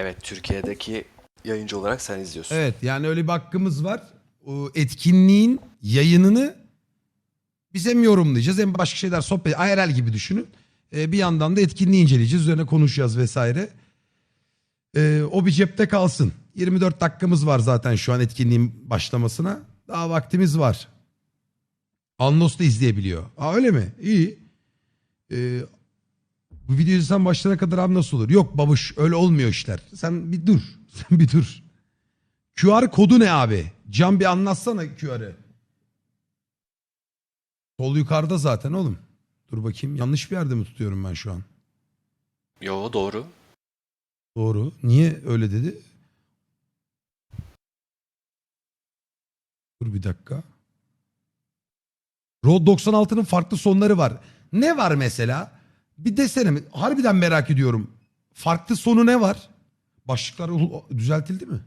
Evet Türkiye'deki yayıncı olarak sen izliyorsun. Evet yani öyle bir hakkımız var. O etkinliğin yayınını biz hem yorumlayacağız hem başka şeyler sohbet IRL gibi düşünün. Ee, bir yandan da etkinliği inceleyeceğiz. Üzerine konuşacağız vesaire. Ee, o bir cepte kalsın. 24 dakikamız var zaten şu an etkinliğin başlamasına. Daha vaktimiz var. Anlos da izleyebiliyor. Aa öyle mi? İyi. Ee, bu videoyu sen başlayana kadar abi nasıl olur? Yok babuş öyle olmuyor işler. Sen bir dur. Sen bir dur. QR kodu ne abi? Can bir anlatsana QR'ı. Sol yukarıda zaten oğlum. Dur bakayım yanlış bir yerde mi tutuyorum ben şu an? Yo doğru. Doğru. Niye öyle dedi? Dur bir dakika. Road 96'nın farklı sonları var. Ne var mesela? Bir desene mi? Harbiden merak ediyorum. Farklı sonu ne var? Başlıklar düzeltildi mi?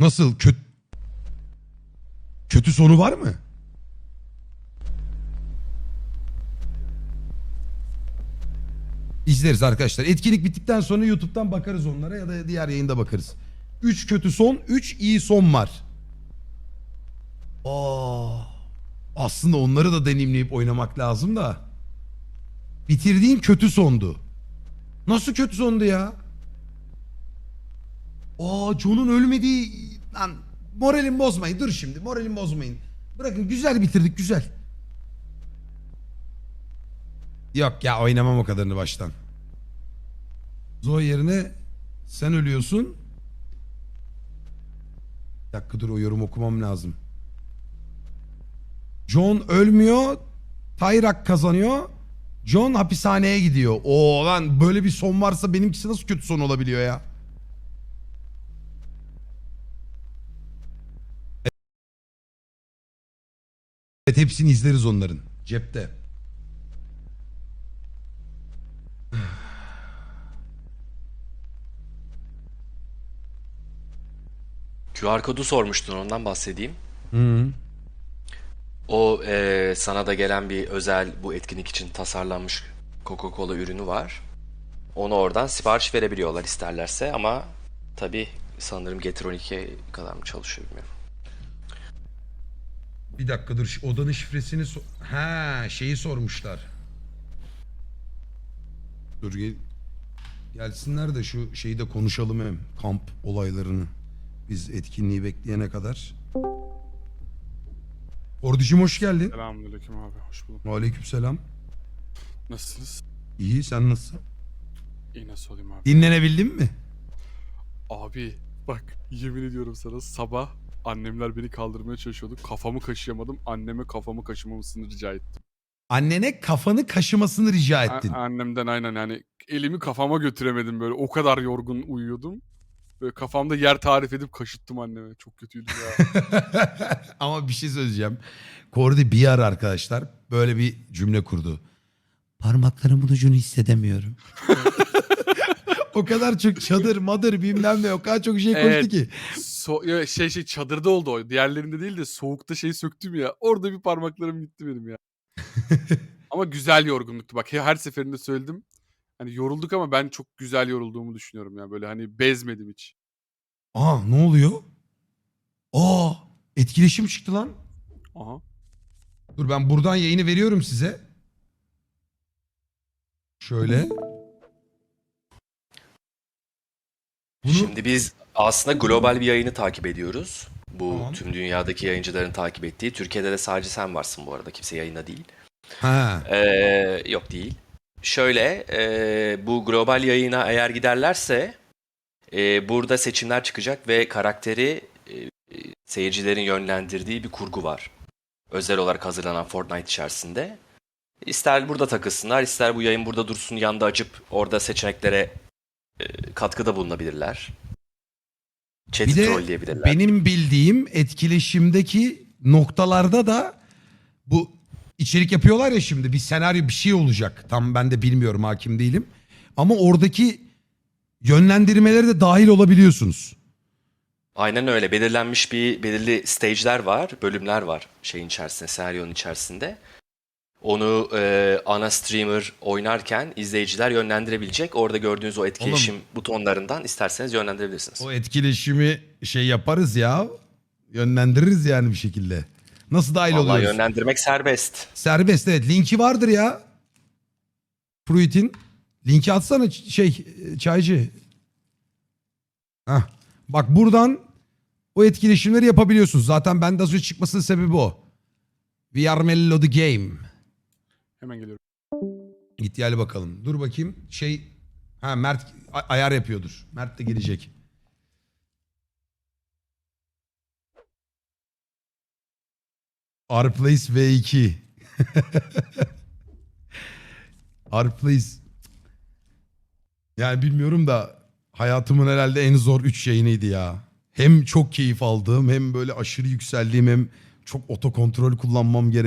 Nasıl? Kötü kötü sonu var mı? İzleriz arkadaşlar. Etkinlik bittikten sonra YouTube'dan bakarız onlara ya da diğer yayında bakarız. 3 kötü son, 3 iyi son var. Aa, aslında onları da deneyimleyip oynamak lazım da. Bitirdiğin kötü sondu. Nasıl kötü sondu ya? Aa John'un ölmediği... Lan moralim bozmayın. Dur şimdi moralim bozmayın. Bırakın güzel bitirdik güzel. Yok ya oynamam o kadarını baştan. Zoe yerine sen ölüyorsun. Bir dakika dur o yorum okumam lazım. John ölmüyor. Tayrak kazanıyor. John hapishaneye gidiyor. Oo lan böyle bir son varsa benimkisi nasıl kötü son olabiliyor ya? Evet hepsini izleriz onların. Cepte. QR kodu sormuştun ondan bahsedeyim. Hı. O eee, sana da gelen bir özel bu etkinlik için tasarlanmış Coca-Cola ürünü var. Onu oradan sipariş verebiliyorlar isterlerse ama tabi sanırım Getronic kadar mı çalışıyor bilmiyorum. Bir dakika dur odanın şifresini so ha şeyi sormuşlar. Dur gel gelsinler de şu şeyi de konuşalım hem kamp olaylarını. Biz etkinliği bekleyene kadar. Orducum hoş geldin. Selamünaleyküm abi, hoş bulduk. Aleykümselam. Nasılsınız? İyi sen nasılsın? İyi nasıl olayım abi? Dinlenebildin mi? Abi bak yemin ediyorum sana sabah annemler beni kaldırmaya çalışıyordu. Kafamı kaşıyamadım. Anneme kafamı kaşımamasını rica ettim. Annene kafanı kaşımasını rica A- ettin. annemden aynen yani elimi kafama götüremedim böyle. O kadar yorgun uyuyordum. Böyle kafamda yer tarif edip kaşıttım anneme. Çok kötüydü ya. Ama bir şey söyleyeceğim. Kordi bir ara arkadaşlar böyle bir cümle kurdu. Parmaklarımın ucunu hissedemiyorum. o kadar çok çadır madır bilmem ne o kadar çok şey konuştu Evet. ki. so ya şey şey çadırda oldu o. Diğerlerinde değil de soğukta şey söktüm ya. Orada bir parmaklarım gitti benim ya. ama güzel yorgunluktu. Bak her seferinde söyledim. Hani yorulduk ama ben çok güzel yorulduğumu düşünüyorum ya. Böyle hani bezmedim hiç. Aa ne oluyor? Aa etkileşim çıktı lan. Aha. Dur ben buradan yayını veriyorum size. Şöyle. Bunu Şimdi biz aslında global bir yayını takip ediyoruz. Bu Tamam. tüm dünyadaki yayıncıların takip ettiği. Türkiye'de de sadece sen varsın bu arada. Kimse yayında değil. ha Ee, yok değil. Şöyle e, bu global yayına eğer giderlerse e, burada seçimler çıkacak ve karakteri e, seyircilerin yönlendirdiği bir kurgu var. Özel olarak hazırlanan Fortnite içerisinde. İster burada takılsınlar, ister bu yayın burada dursun, yanda açıp orada seçeneklere e, katkıda bulunabilirler. Chat'i Bir de trollleyebilirler. benim bildiğim etkileşimdeki noktalarda da bu içerik yapıyorlar ya şimdi bir senaryo bir şey olacak. Tam ben de bilmiyorum hakim değilim. Ama oradaki yönlendirmelere de dahil olabiliyorsunuz. Aynen öyle. Belirlenmiş bir belirli stage'ler var, bölümler var şeyin içerisinde, senaryonun içerisinde. onu e, ana streamer oynarken izleyiciler yönlendirebilecek. Orada gördüğünüz o etkileşim butonlarından isterseniz yönlendirebilirsiniz. O etkileşimi şey yaparız ya. Yönlendiririz yani bir şekilde. Nasıl dahil Vallahi oluyoruz? yönlendirmek serbest. Serbest evet. Linki vardır ya. Fruit'in. Linki atsana ç- şey çaycı. Hah. Bak buradan o etkileşimleri yapabiliyorsunuz. Zaten bende az önce çıkmasının sebebi o. We are mellow the game. Hemen geliyorum. Git gel bakalım. Dur bakayım. Şey ha Mert a- ayar yapıyordur. Mert de gelecek. Arplace V2. Arplace yani bilmiyorum da hayatımın herhalde en zor 3 yayınıydı ya. Hem çok keyif aldığım hem böyle aşırı yükseldiğim hem çok otokontrol kullanmam gerek.